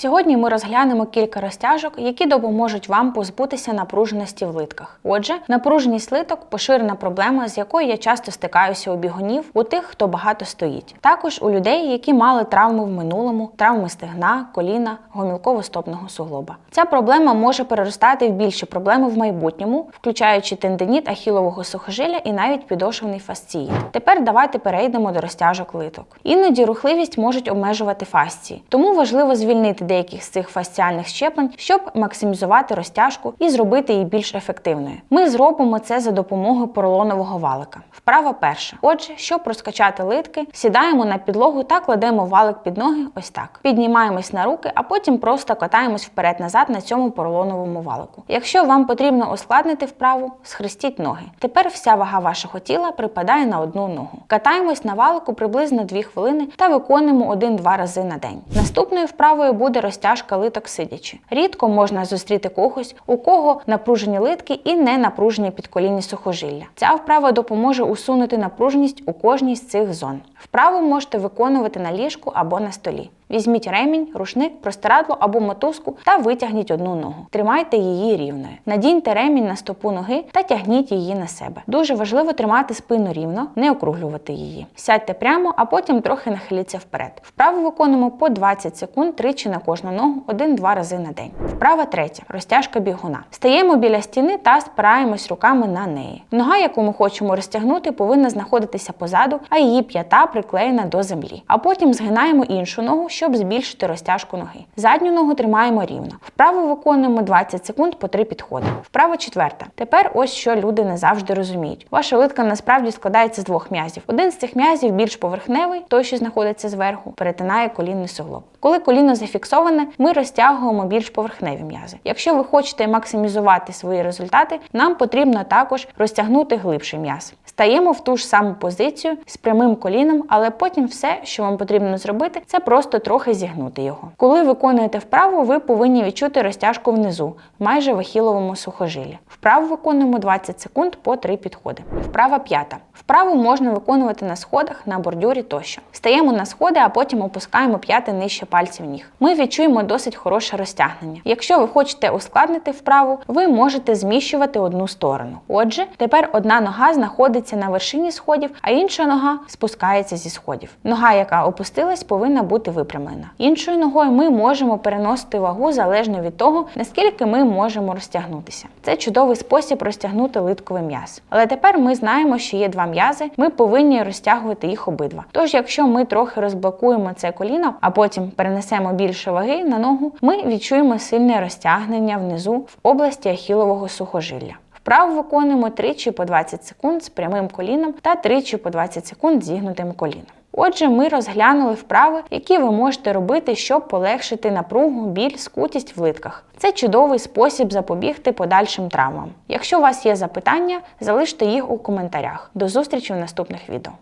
Сьогодні ми розглянемо кілька розтяжок, які допоможуть вам позбутися напруженості в литках. Отже, напруженість литок поширена проблема, з якою я часто стикаюся у бігунів, у тих, хто багато стоїть. Також у людей, які мали травми в минулому, травми стегна, коліна, гомілково-стопного суглоба. Ця проблема може переростати в більші проблеми в майбутньому, включаючи тендиніт ахілового сухожилля і навіть підошвений фасціїт. Тепер давайте перейдемо до розтяжок литок. Іноді рухливість можуть обмежувати фасції, тому важливо звільнити деяких з цих фасціальних щеплень, щоб максимізувати розтяжку і зробити її більш ефективною. Ми зробимо це за допомогою поролонового валика. Вправа перша. Отже, щоб розкачати литки, сідаємо на підлогу та кладемо валик під ноги ось так. Піднімаємось на руки, а потім просто катаємось вперед-назад на цьому поролоновому валику. Якщо вам потрібно ускладнити вправу, схрестіть ноги. Тепер вся вага вашого тіла припадає на одну ногу. Катаємось на валику приблизно 2 хвилини та виконуємо 1-2 рази на день. Наступною вправою буде розтяжка литок сидячи. Рідко можна зустріти когось, у кого напружені литки і не напружені підколінні сухожилля. Ця вправа допоможе усунути напруженість у кожній з цих зон. Вправу можете виконувати на ліжку або на столі. Візьміть ремінь, рушник, простирадло або мотузку та витягніть одну ногу. Тримайте її рівною. Надіньте ремінь на стопу ноги та тягніть її на себе. Дуже важливо тримати спину рівно, не округлювати її. Сядьте прямо, а потім трохи нахиліться вперед. Вправу виконуємо по 20 секунд тричі на кожну ногу, один-два рази на день. Вправа третя розтяжка бігуна. Стаємо біля стіни та спираємось руками на неї. Нога, яку ми хочемо розтягнути, повинна знаходитися позаду, а її п'ята приклеєна до землі. А потім згинаємо іншу ногу щоб збільшити розтяжку ноги. Задню ногу тримаємо рівно. Вправо виконуємо 20 секунд по 3 підходи. Вправа четверта. Тепер ось що люди не завжди розуміють. Ваша литка насправді складається з двох м'язів. Один з цих м'язів більш поверхневий, той, що знаходиться зверху, перетинає колінний суглоб. Коли коліно зафіксоване, ми розтягуємо більш поверхневі м'язи. Якщо ви хочете максимізувати свої результати, нам потрібно також розтягнути глибший м'яз. Стаємо в ту ж саму позицію з прямим коліном, але потім все, що вам потрібно зробити, це просто трохи зігнути його. Коли виконуєте вправу, ви повинні відчути розтяжку внизу, майже в ахіловому сухожилі. Вправу виконуємо 20 секунд по 3 підходи. Вправа п'ята. Вправу можна виконувати на сходах, на бордюрі тощо. Стаємо на сходи, а потім опускаємо п'яти нижче пальців ніг. Ми відчуємо досить хороше розтягнення. Якщо ви хочете ускладнити вправу, ви можете зміщувати одну сторону. Отже, тепер одна нога знаходиться на вершині сходів, а інша нога спускається зі сходів. Нога, яка опустилась, повинна бути випрямлена. Іншою ногою ми можемо переносити вагу залежно від того, наскільки ми можемо розтягнутися. Це чудовий спосіб розтягнути литковий м'яз. Але тепер ми знаємо, що є два м'язи, ми повинні розтягувати їх обидва. Тож, якщо ми трохи розблокуємо це коліно, а потім перенесемо більше ваги на ногу, ми відчуємо сильне розтягнення внизу в області ахілового сухожилля. Вправу виконуємо тричі по 20 секунд з прямим коліном та тричі по 20 секунд зігнутим коліном. Отже, ми розглянули вправи, які ви можете робити, щоб полегшити напругу, біль, скутість в литках. Це чудовий спосіб запобігти подальшим травмам. Якщо у вас є запитання, залиште їх у коментарях. До зустрічі в наступних відео.